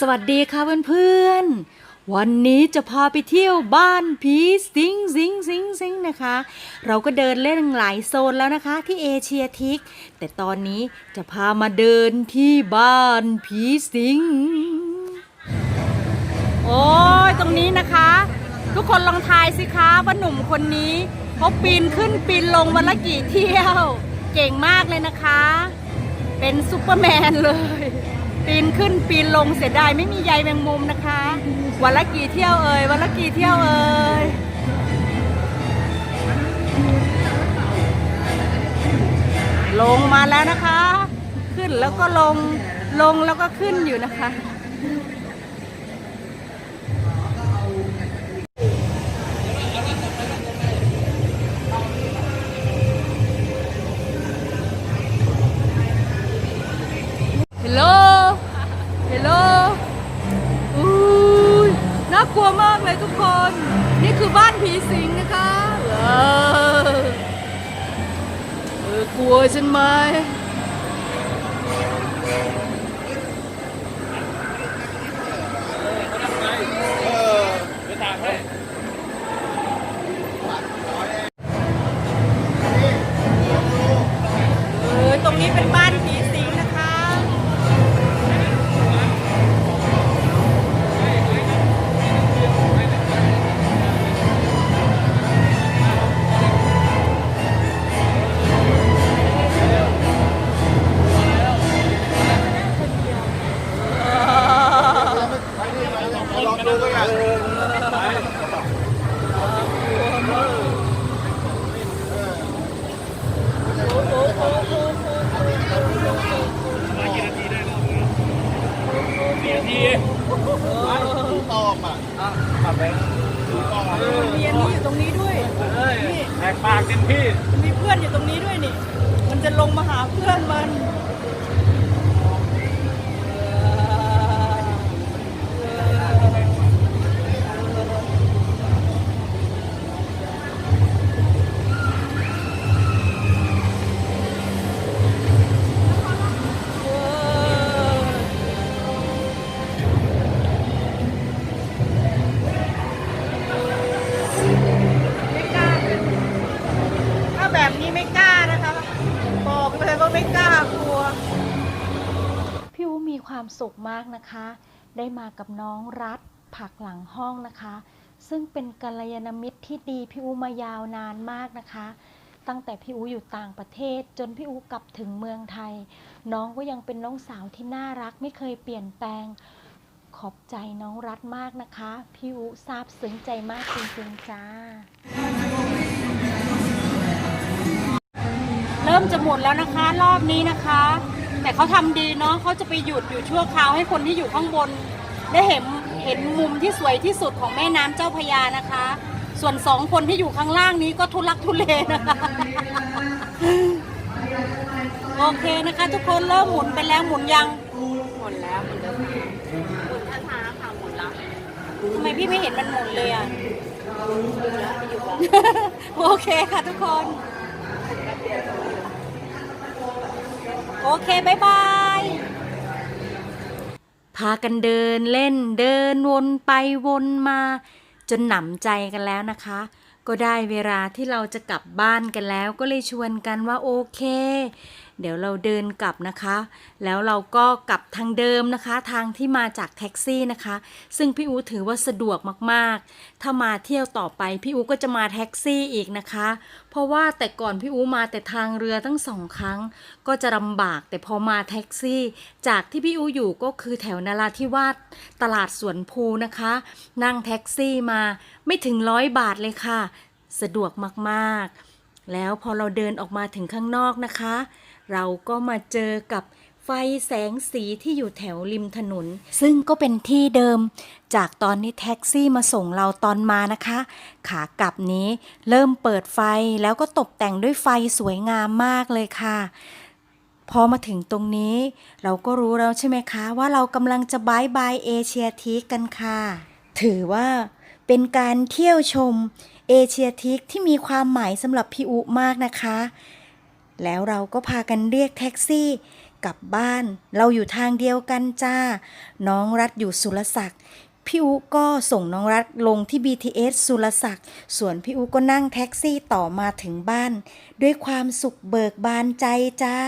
สวัสดีค่ะเพื่อนๆ วันนี้จะพาไปเที่ยวบ้านผีสิงสิงสิงสิงนะคะ เราก็เดินเล่นหลายโซนแล้วนะคะที่เอเชียทิก แต่ตอนนี้จะพามาเดินที่บ้านผีสิง โอ้ยตรงนี้นะคะ ทุกคนลองทายสิคะว่าหนุ่มคนนี้เขาปีนขึ้นปีนลงวันละกี่เที่ยว เก่งมากเลยนะคะ เป็นซูเปอร์แมนเลย ปีนขึ้นปีนลงเสียดายไม่มีใยแมงมุมนะคะ วันละกี่เที่ยวเอ่ยวันละกี่เที่ยวเอ่ยลงมาแล้วนะคะ ขึ้นแล้วก็ลงลงแล้วก็ขึ้นอยู่นะคะ คือบ้านผีสิงนะคะเออเออกลัวฉันไหม ลองดูก็ได้ตอบอะมีอันนี้อยู่ตรงนี้ด้วยนี่แหกปากเต็มที่มีเพื่อนอยู่ตรงนี้ด้วยนี่ มันจะลงมาหาเพื่อนมัน ไม่กล้ากลัว พี่อูมีความสุขมากนะคะ ได้มากับน้องรัฐผักหลังห้องนะคะ ซึ่งเป็นกัลยาณมิตรที่ดีพี่อูมายาวนานมากนะคะ ตั้งแต่พี่อูอยู่ต่างประเทศ จนพี่อูกลับถึงเมืองไทย น้องก็ยังเป็นน้องสาวที่น่ารักไม่เคยเปลี่ยนแปลง ขอบใจน้องรัฐมากนะคะ พี่อูซาบซึ้งใจมากจริงๆจ้า ริ่มจะหมดแล้วนะคะ รอบนี้นะคะ แต่เขาทำดีเนาะเขาจะไปหยุดอยู่ชั่วคราวให้คนที่อยู่ข้างบน ได้เห็นเห็นมุมที่สวยที่สุดของแม่น้ำเจ้าพระยานะคะ ส่วนสองคนที่อยู่ข้างล่างนี้ก็ทุลักทุเลนะคะ โอเคนะคะ ทุกคนเริ่มหมุนไปแล้วหมุนยังหมุนแล้วหมุนแล้วหมุนช้าๆค่ะหมุนแล้วทำไมพี่ไม่เห็นมันหมุนเลยอะโอเคค่ะทุกคน โอเคบายบาย พากันเดินเล่นเดินวนไปวนมา จนหนำใจกันแล้วนะคะ ก็ได้เวลาที่เราจะกลับบ้านกันแล้ว ก็เลยชวนกันว่าโอเค เดี๋ยวเราเดินกลับนะคะ แล้วเราก็กลับทางเดิมนะคะ ทางที่มาจากแท็กซี่นะคะ ซึ่งพี่อูถือว่าสะดวกมากๆ ถ้ามาเที่ยวต่อไปพี่อูก็จะมาแท็กซี่อีกนะคะ เพราะว่าแต่ก่อนพี่อูมาแต่ทางเรือตั้งสองครั้ง ก็จะลำบากแต่พอมาแท็กซี่ จากที่พี่อูอยู่ก็คือแถวนาราธิวาสตลาดสวนภูนะคะ นั่งแท็กซี่มาไม่ถึงร้อยบาทเลยค่ะ สะดวกมากๆ แล้วพอเราเดินออกมาถึงข้างนอกนะคะ เราก็มาเจอกับไฟแสงสีที่อยู่แถวริมถนน ซึ่งก็เป็นที่เดิม จากตอนนี้แท็กซี่มาส่งเราตอนมานะคะ ขากลับนี้เริ่มเปิดไฟแล้วก็ตกแต่งด้วยไฟสวยงามมากเลยค่ะ พอมาถึงตรงนี้ เราก็รู้แล้วใช่ไหมคะ ว่าเรากำลังจะบายบายเอเชียทีกันค่ะ ถือว่าเป็นการเที่ยวชม เอเชียทิกที่มีความหมายสำหรับพี่อุมากนะคะ แล้วเราก็พากันเรียกแท็กซี่กลับบ้าน เราอยู่ทางเดียวกันจ้า น้องรัฐอยู่สุรศักดิ์พี่อุก็ส่งน้องรัฐลงที่ BTS สุรศักดิ์ส่วนพี่อุก็นั่งแท็กซี่ต่อมาถึงบ้าน ด้วยความสุขเบิกบานใจจ้า